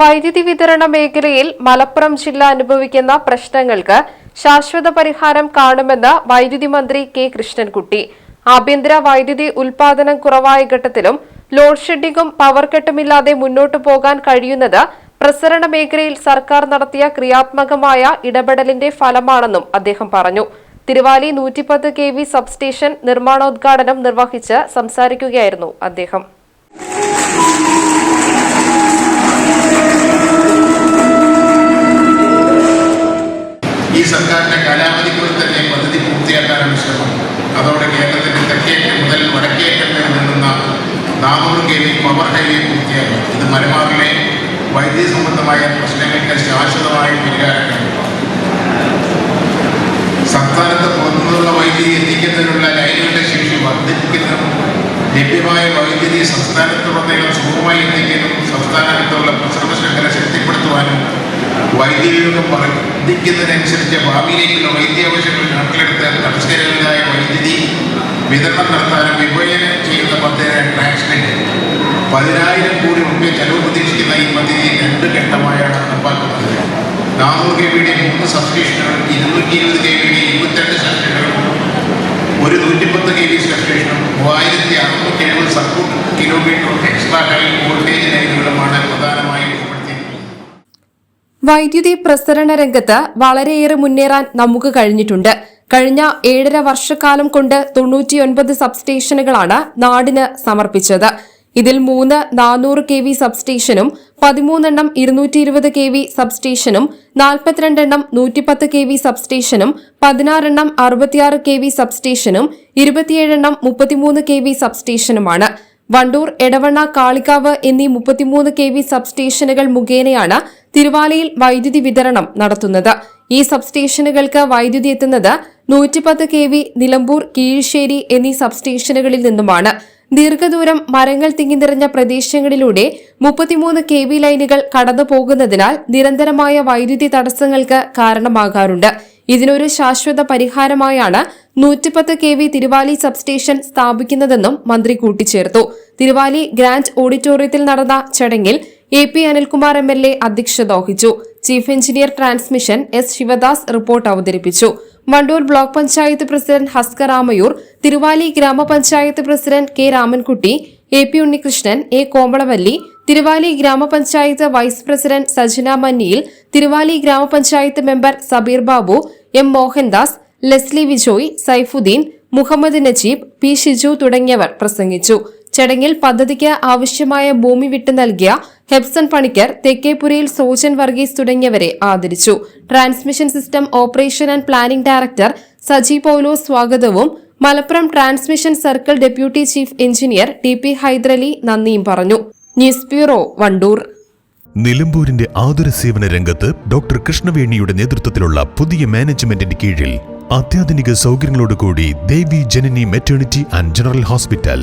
വൈദ്യുതി വിതരണ മേഖലയിൽ മലപ്പുറം ജില്ല അനുഭവിക്കുന്ന പ്രശ്നങ്ങൾക്ക് ശാശ്വത പരിഹാരം കാണുമെന്ന് വൈദ്യുതി മന്ത്രി കെ കൃഷ്ണൻകുട്ടി. ആഭ്യന്തര വൈദ്യുതി ഉൽപാദനം കുറവായ ഘട്ടത്തിലും ലോഡ് ഷെഡിങ്ങും പവർ കട്ടുമില്ലാതെ മുന്നോട്ടു പോകാൻ കഴിയുന്നത് പ്രസരണ മേഖലയിൽ സർക്കാർ നടത്തിയ ക്രിയാത്മകമായ ഇടപെടലിന്റെ ഫലമാണെന്നും അദ്ദേഹം പറഞ്ഞു. തിരുവാലി നൂറ്റിപ്പത്ത് കെ വി സബ്സ്റ്റേഷൻ നിർമ്മാണോദ്ഘാടനം നിർവഹിച്ച് സംസാരിക്കുകയായിരുന്നു അദ്ദേഹം. ഈ സർക്കാരിന്റെ കാലാവധിക്കുള്ളിൽ തന്നെ പദ്ധതി പൂർത്തിയാക്കാനാണ് ശ്രമം. അതോടെ കേരളത്തിന്റെ തെക്കേറ്റം മുതൽ വടക്കേറ്റം വരെ നീളുന്ന വി പവർ ഹൈവേ പൂർത്തിയാക്കും ഇത് മലബാറിലെ വൈദ്യുതി സംബന്ധമായ പ്രശ്നങ്ങൾക്ക് ശാശ്വതമായ പരിഹാരം സംസ്ഥാനത്ത് പുറത്തുനിന്നുള്ള വൈദ്യുതി എത്തിക്കുന്നതിനുള്ള ലൈനുകളുടെ ശേഷി വർദ്ധിപ്പിക്കുന്നതും ലഭ്യമായ വൈദ്യുതി സംസ്ഥാനത്തുടനീളം സുഖമായി എത്തിക്കാനും സംസ്ഥാനത്തുള്ള ശൃംഖല ശക്തിപ്പെടുത്തുവാനും വൈദ്യുതി ഉപയോഗം വർദ്ധിക്കുന്നതിനനുസരിച്ച് ഭാവിയിലേക്കുള്ള വൈദ്യ ആവശ്യങ്ങൾ കണക്കിലെടുത്ത് കർഷകരുടേതായ വൈദ്യുതി വിതരണം നടത്താനും വിഭജനം ചെയ്യുന്ന പദ്ധതിയായ ട്രാൻസ്മിറ്റ് പതിനായിരം കോടി റുപ്യ ചെലവ് പ്രതീക്ഷിക്കുന്ന ഈ പദ്ധതി രണ്ട് ഘട്ടമായാണ് നടപ്പാക്കുന്നത്. നാനൂറ് കെ വിയുടെ മൂന്ന് സബ്സ്റ്റേഷനുകളും ഇരുന്നൂറ്റി ഇരുപത് കെ വിയുടെ ഇരുപത്തിരണ്ട് സബ്സ്റ്റേഷനുകളും ഒരു നൂറ്റിപ്പത്ത് കെ വി സ്റ്റേഷനും മൂവായിരത്തി അറുന്നൂറ്റി എഴുപത് circuit kilometre extra high voltage വൈദ്യുതി പ്രസരണ രംഗത്ത് വളരെയേറെ മുന്നേറാൻ നമുക്ക് കഴിഞ്ഞിട്ടുണ്ട്. കഴിഞ്ഞ ഏഴര വർഷക്കാലം കൊണ്ട് തൊണ്ണൂറ്റിയൊൻപത് സബ്സ്റ്റേഷനുകളാണ് നാടിന് സമർപ്പിച്ചത്. ഇതിൽ മൂന്ന് നാനൂറ് കെ വി സബ്സ്റ്റേഷനും പതിമൂന്നെണ്ണം ഇരുന്നൂറ്റി ഇരുപത് കെ വി സബ്സ്റ്റേഷനും നാൽപ്പത്തിരണ്ടെണ്ണം നൂറ്റിപ്പത്ത് കെ വി സബ്സ്റ്റേഷനും പതിനാറെണ്ണം അറുപത്തിയാറ് കെ വി സബ്സ്റ്റേഷനും ഇരുപത്തിയേഴെണ്ണം മുപ്പത്തിമൂന്ന് കെ വി സബ്സ്റ്റേഷനുമാണ്. വണ്ടൂർ എടവണ്ണ കാളിക്കാവ് എന്നീ മുപ്പത്തിമൂന്ന് കെ വി സബ്സ്റ്റേഷനുകൾ മുഖേനയാണ് തിരുവാലയിൽ വൈദ്യുതി വിതരണം നടത്തുന്നത്. ഈ സബ്സ്റ്റേഷനുകൾക്ക് വൈദ്യുതി എത്തുന്നത് നൂറ്റിപ്പത്ത് കെ വി നിലമ്പൂർ കീഴ്ശ്ശേരി എന്നീ സബ്സ്റ്റേഷനുകളിൽ നിന്നുമാണ്. ദീർഘദൂരം മരങ്ങൾ തിങ്ങി നിറഞ്ഞ പ്രദേശങ്ങളിലൂടെ മുപ്പത്തിമൂന്ന് കെ വി ലൈനുകൾ കടന്നു പോകുന്നതിനാൽ നിരന്തരമായ വൈദ്യുതി തടസ്സങ്ങൾക്ക് കാരണമാകാറുണ്ട്. ഇതിനൊരു ശാശ്വത പരിഹാരമായാണ് നൂറ്റിപ്പത്ത് കെ വി തിരുവാലി സബ്സ്റ്റേഷൻ സ്ഥാപിക്കുന്നതെന്നും മന്ത്രി കൂട്ടിച്ചേർത്തു. തിരുവാലി ഗ്രാൻഡ് ഓഡിറ്റോറിയത്തിൽ നടന്ന ചടങ്ങിൽ A P Anilkumar M L A അധ്യക്ഷത വഹിച്ചു. Chief engineer transmission S Sivadas report അവതരിപ്പിച്ചു. വണ്ടൂർ ബ്ലോക്ക് പഞ്ചായത്ത് പ്രസിഡന്റ് ഹസ്കർ ആമയൂർ തിരുവാലി ഗ്രാമപഞ്ചായത്ത് president K Ramankutty A P Unnikrishnan A Komalavalli Thiruvali ഗ്രാമപഞ്ചായത്ത് വൈസ് പ്രസിഡന്റ് സജന മന്നിയിൽ തിരുവാലി ഗ്രാമപഞ്ചായത്ത് member Sabeer Babu M Mohandas Leslie Vijoy Saifuddin Muhammad Najeeb P Shiju തുടങ്ങിയവർ പ്രസംഗിച്ചു. ചടങ്ങിൽ പദ്ധതിക്ക് ആവശ്യമായ ഭൂമി വിട്ടു നൽകിയ ഹെബ്സൺ പണിക്കർ തെക്കേപുരയിൽ സോജൻ വർഗീസ് തുടങ്ങിയവരെ ആദരിച്ചു. Transmission system operation and planning director Saji Paulo സ്വാഗതവും Malappuram transmission circle deputy chief engineer T P Hyderali നന്ദിയും പറഞ്ഞു. News bureau Wandoor. നിലമ്പൂരിന്റെ ആതുര സേവന രംഗത്ത് ഡോക്ടർ കൃഷ്ണവേണിയുടെ നേതൃത്വത്തിലുള്ള പുതിയ മാനേജ്മെന്റിന്റെ കീഴിൽ അത്യാധുനിക സൗകര്യങ്ങളോടുകൂടി Devi Janani maternity and general hospital